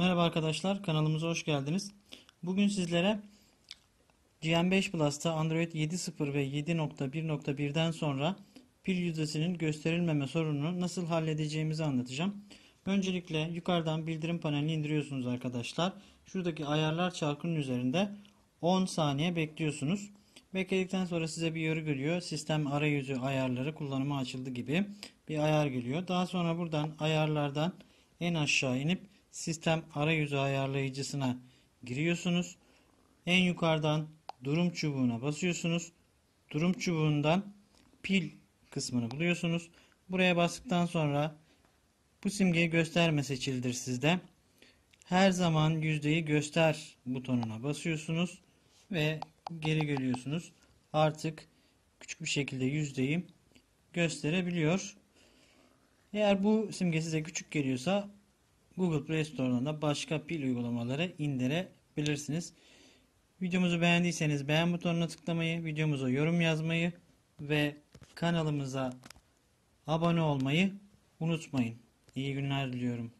Merhaba arkadaşlar, kanalımıza hoş geldiniz. Bugün sizlere GM5 Plus'ta Android 7.0 ve 7.1.1'den sonra pil yüzdesinin gösterilmeme sorununu nasıl halledeceğimizi anlatacağım. Öncelikle yukarıdan bildirim panelini indiriyorsunuz arkadaşlar. Şuradaki ayarlar çarkının üzerinde 10 saniye bekliyorsunuz. Bekledikten sonra size bir uyarı geliyor. Sistem arayüzü ayarları kullanıma açıldı gibi bir ayar geliyor. Daha sonra buradan ayarlardan en aşağı inip sistem arayüzü ayarlayıcısına giriyorsunuz. En yukarıdan durum çubuğuna basıyorsunuz. Durum çubuğundan pil kısmını buluyorsunuz. Buraya bastıktan sonra bu simgeyi gösterme seçilidir sizde. Her zaman yüzdeyi göster butonuna basıyorsunuz ve geri geliyorsunuz. Artık küçük bir şekilde yüzdeyi gösterebiliyor. Eğer bu simge size küçük geliyorsa Google Play Store'dan da başka pil uygulamaları indirebilirsiniz. Videomuzu beğendiyseniz beğen butonuna tıklamayı, videomuza yorum yazmayı ve kanalımıza abone olmayı unutmayın. İyi günler diliyorum.